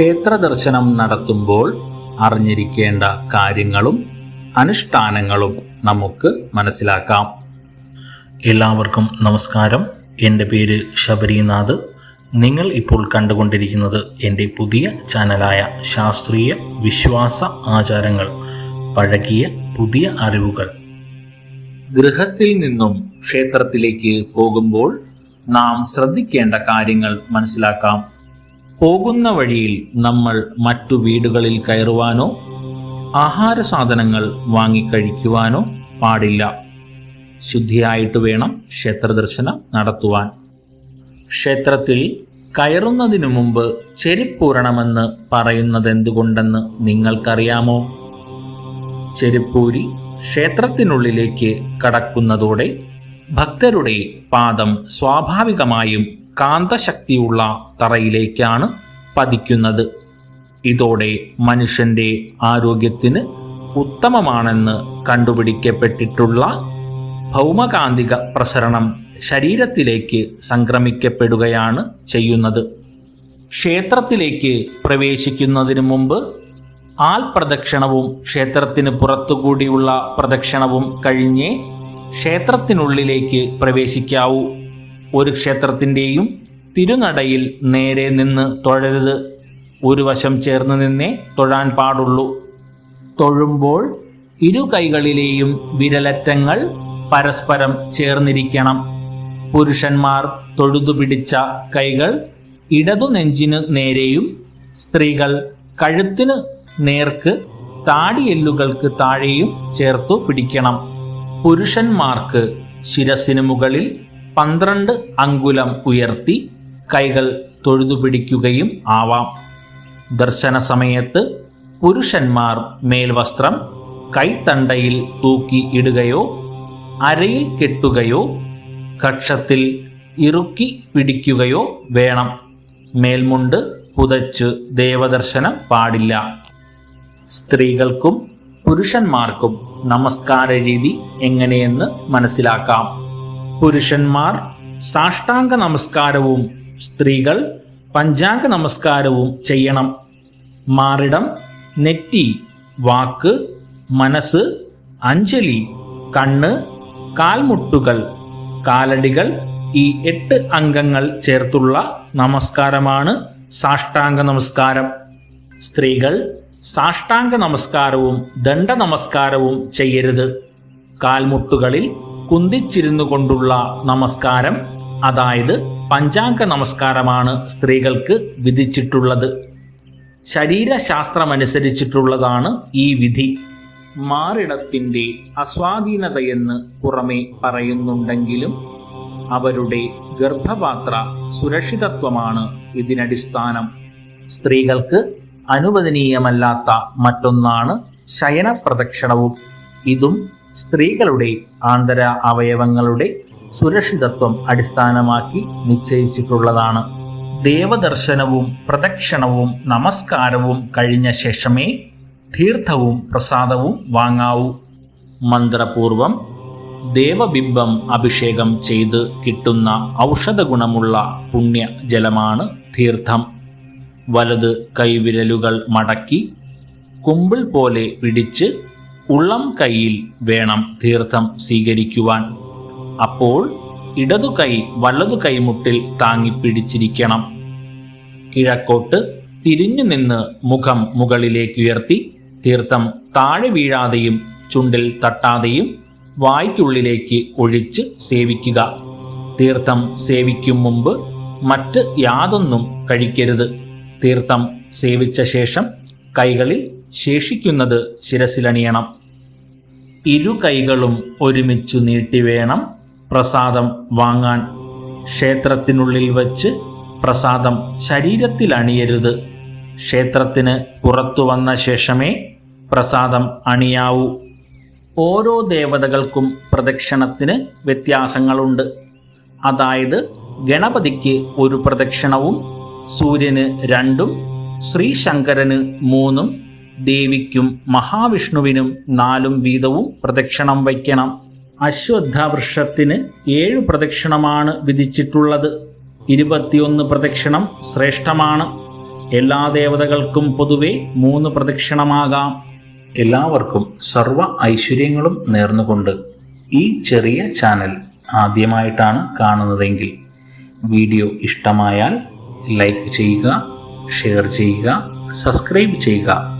ക്ഷേത്ര ദർശനം നടത്തുമ്പോൾ അറിഞ്ഞിരിക്കേണ്ട കാര്യങ്ങളും അനുഷ്ഠാനങ്ങളും നമുക്ക് മനസ്സിലാക്കാം. എല്ലാവർക്കും നമസ്കാരം. എന്റെ പേര് ശബരിനാഥ്. നിങ്ങൾ ഇപ്പോൾ കണ്ടുകൊണ്ടിരിക്കുന്നത് എന്റെ പുതിയ ചാനലായ ശാസ്ത്രീയ വിശ്വാസ ആചാരങ്ങൾ പഴകിയ പുതിയ അറിവുകൾ. ഗൃഹത്തിൽ നിന്നും ക്ഷേത്രത്തിലേക്ക് പോകുമ്പോൾ നാം ശ്രദ്ധിക്കേണ്ട കാര്യങ്ങൾ മനസ്സിലാക്കാം. പോകുന്ന വഴിയിൽ നമ്മൾ മറ്റു വീടുകളിൽ കയറുവാനോ ആഹാര സാധനങ്ങൾ വാങ്ങിക്കഴിക്കുവാനോ പാടില്ല. ശുദ്ധിയായിട്ട് വേണം ക്ഷേത്രദർശനം നടത്തുവാൻ. ക്ഷേത്രത്തിൽ കയറുന്നതിനു മുമ്പ് ചെരുപ്പൂരണമെന്ന് പറയുന്നത് എന്തുകൊണ്ടെന്ന് നിങ്ങൾക്കറിയാമോ? ചെരുപ്പൂരി ക്ഷേത്രത്തിനുള്ളിലേക്ക് കടക്കുന്നതോടെ ഭക്തരുടെ പാദം സ്വാഭാവികമായും കാന്തശക്തിയുള്ള തറയിലേക്കാണ് പതിക്കുന്നത്. ഇതോടെ മനുഷ്യന്റെ ആരോഗ്യത്തിന് ഉത്തമമാണെന്ന് കണ്ടുപിടിക്കപ്പെട്ടിട്ടുള്ള ഭൗമകാന്തിക പ്രസരണം ശരീരത്തിലേക്ക് സംക്രമിക്കപ്പെടുകയാണ് ചെയ്യുന്നത്. ക്ഷേത്രത്തിലേക്ക് പ്രവേശിക്കുന്നതിന് മുമ്പ് ആൽ പ്രദക്ഷിണവും ക്ഷേത്രത്തിന് പുറത്തുകൂടിയുള്ള പ്രദക്ഷിണവും കഴിഞ്ഞേ ക്ഷേത്രത്തിനുള്ളിലേക്ക് പ്രവേശിക്കാവൂ. ഒരു ക്ഷേത്രത്തിന്റെയും തിരുനടയിൽ നേരെ നിന്ന് തൊഴരുത്. ഒരു വശം ചേർന്ന് നിന്നേ തൊഴാൻ പാടുള്ളൂ. തൊഴുമ്പോൾ ഇരു കൈകളിലെയും വിരലറ്റങ്ങൾ പരസ്പരം ചേർന്നിരിക്കണം. പുരുഷന്മാർ തൊഴുതു പിടിച്ച കൈകൾ ഇടതു നെഞ്ചിനു നേരെയും സ്ത്രീകൾ കഴുത്തിനു നേർക്ക് താടിയെല്ലുകൾക്ക് താഴെയും ചേർത്തു പിടിക്കണം. പുരുഷന്മാർക്ക് ശിരസിനു മുകളിൽ പന്ത്രണ്ട് അങ്കുലം ഉയർത്തി കൈകൾ തൊഴുതു പിടിക്കുകയും ആവാം. ദർശന സമയത്ത് പുരുഷന്മാർ മേൽവസ്ത്രം കൈത്തണ്ടയിൽ തൂക്കി ഇടുകയോ അരയിൽ കെട്ടുകയോ കക്ഷത്തിൽ ഇറുക്കി പിടിക്കുകയോ വേണം. മേൽമുണ്ട് പുതച്ച് ദേവദർശനം പാടില്ല. സ്ത്രീകൾക്കും പുരുഷന്മാർക്കും നമസ്കാര രീതി എങ്ങനെയെന്ന് മനസ്സിലാക്കാം. പുരുഷന്മാർ സാഷ്ടാംഗ നമസ്കാരവും സ്ത്രീകൾ പഞ്ചാംഗ നമസ്കാരവും ചെയ്യണം. മാറിടം നെറ്റി വാക്ക് മനസ്സ് അഞ്ജലി കണ്ണ് കാൽമുട്ടുകൾ കാലടികൾ ഈ എട്ട് അംഗങ്ങൾ ചേർത്തുള്ള നമസ്കാരമാണ് സാഷ്ടാംഗ നമസ്കാരം. സ്ത്രീകൾ സാഷ്ടാംഗ നമസ്കാരവും ദണ്ഡ നമസ്കാരവും ചെയ്യരുത്. കാൽമുട്ടുകളിൽ കുന്തിച്ചിരുന്നു കൊണ്ടുള്ള നമസ്കാരം അതായത് പഞ്ചാംഗ നമസ്കാരമാണ് സ്ത്രീകൾക്ക് വിധിച്ചിട്ടുള്ളത്. ശരീരശാസ്ത്രമനുസരിച്ചിട്ടുള്ളതാണ് ഈ വിധി. മാറിടത്തിന്റെ അസ്വാധീനതയെന്ന് പുറമെ പറയുന്നുണ്ടെങ്കിലും അവരുടെ ഗർഭപാത്ര സുരക്ഷിതത്വമാണ് ഇതിനടിസ്ഥാനം. സ്ത്രീകൾക്ക് അനുവദനീയമല്ലാത്ത മറ്റൊന്നാണ് ശയനപ്രദക്ഷിണവും. ഇതും സ്ത്രീകളുടെ ആന്തര അവയവങ്ങളുടെ സുരക്ഷിതത്വം അടിസ്ഥാനമാക്കി നിശ്ചയിച്ചിട്ടുള്ളതാണ്. ദേവദർശനവും പ്രദക്ഷിണവും നമസ്കാരവും കഴിഞ്ഞ ശേഷമേ തീർത്ഥവും പ്രസാദവും വാങ്ങാവൂ. മന്ത്രപൂർവം ദേവബിംബം അഭിഷേകം ചെയ്ത് കിട്ടുന്ന ഔഷധഗുണമുള്ള പുണ്യ ജലമാണ് തീർത്ഥം. വലത് കൈവിരലുകൾ മടക്കി കുമ്പിൾ പോലെ പിടിച്ച് ഉള്ളം കൈയിൽ വേണം തീർത്ഥം സ്വീകരിക്കുവാൻ. അപ്പോൾ ഇടതു കൈ വലതു കൈമുട്ടിൽ താങ്ങിപ്പിടിച്ചിരിക്കണം കിഴക്കോട്ട് തിരിഞ്ഞു നിന്ന് മുഖം മുകളിലേക്ക് ഉയർത്തി തീർത്ഥം താഴെ വീഴാതെയും ചുണ്ടിൽ തട്ടാതെയും വായ്ക്കുള്ളിലേക്ക് ഒഴിച്ച് സേവിക്കുക. തീർത്ഥം സേവിക്കും മുമ്പ് മറ്റ് യാതൊന്നും കഴിക്കരുത്. തീർത്ഥം സേവിച്ച ശേഷം കൈകളിൽ ശേഷിക്കുന്നത് ശിരസിലണിയണം. ഇരു കൈകളും ഒരുമിച്ചു നീട്ടി വേണം പ്രസാദം വാങ്ങാൻ. ക്ഷേത്രത്തിനുള്ളിൽ വച്ച് പ്രസാദം ശരീരത്തിൽ അണിയരുത് ക്ഷേത്രത്തിന് പുറത്തു വന്ന ശേഷമേ പ്രസാദം അണിയാവൂ. ഓരോ ദേവതകൾക്കും പ്രദക്ഷിണത്തിന് വ്യത്യാസങ്ങളുണ്ട്. അതായത് ഗണപതിക്ക് ഒരു പ്രദക്ഷിണവും സൂര്യന് രണ്ടും ശ്രീശങ്കരന് മൂന്നും ദേവിക്കും മഹാവിഷ്ണുവിനും നാലും വീതവും പ്രദക്ഷിണം വയ്ക്കണം. അശ്വത്ഥവൃക്ഷത്തിന് ഏഴ് പ്രദക്ഷിണമാണ് വിധിച്ചിട്ടുള്ളത്. ഇരുപത്തിയൊന്ന് പ്രദക്ഷിണം ശ്രേഷ്ഠമാണ്. എല്ലാ ദേവതകൾക്കും പൊതുവെ മൂന്ന് പ്രദക്ഷിണമാകാം. എല്ലാവർക്കും സർവ ഐശ്വര്യങ്ങളും നേർന്നുകൊണ്ട് ഈ ചെറിയ ചാനൽ ആദ്യമായിട്ടാണ് കാണുന്നതെങ്കിൽ വീഡിയോ ഇഷ്ടമായാൽ ലൈക്ക് ചെയ്യുക ഷെയർ ചെയ്യുക സബ്സ്ക്രൈബ് ചെയ്യുക.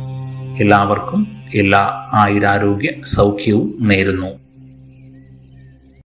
എല്ലാവർക്കും എല്ലാ ആയുരാരോഗ്യ സൗഖ്യവും നേരുന്നു.